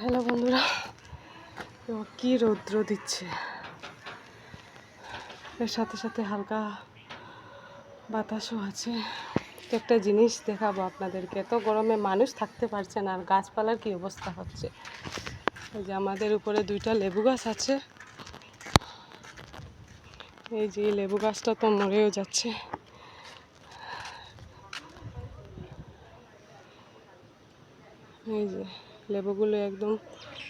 Hello বন্ধুরা কি রৌদ্র দিচ্ছে। এর সাথে সাথে হালকা বাতাসও আছে। একটা জিনিস দেখাবো আপনাদেরকে। এত গরমে মানুষ থাকতে পারছে না, আর গাছপালার কি অবস্থা হচ্ছে। এই যে আমাদের উপরে দুইটা লেবু গাছ আছে। এই যে লেবু গাছটা তো মরেও যাচ্ছে। এই যে লেবুগুলো একদম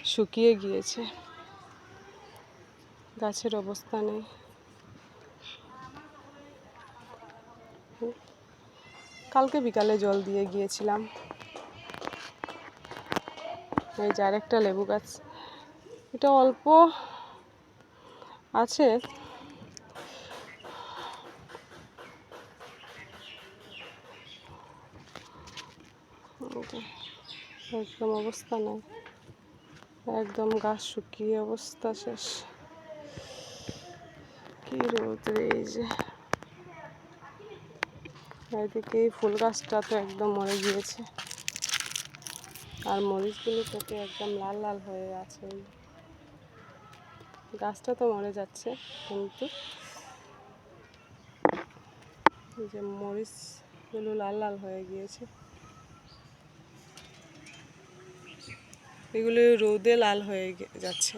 শুকিয়ে গিয়েছে। গাছের অবস্থা নেই। কালকে বিকালে জল দিয়ে গিয়েছিলাম। এই যে আরেকটা লেবু গাছ। এটা অল্প আছে। যে, একদম অবস্থা নাই একদম গাছ শুকিয়ে অবস্থা শেষ। কি রোদ্রে এই যে। এদিকে এই ফুল গাছটা তো একদম মরে গিয়েছে। আর মরিচগুলো থেকে একদম লাল লাল হয়ে আছে। গাছটা তো মরে যাচ্ছে, কিন্তু যে মরিচগুলো লাল লাল হয়ে গিয়েছে। এগুলো রোদে লাল হয়ে যাচ্ছে।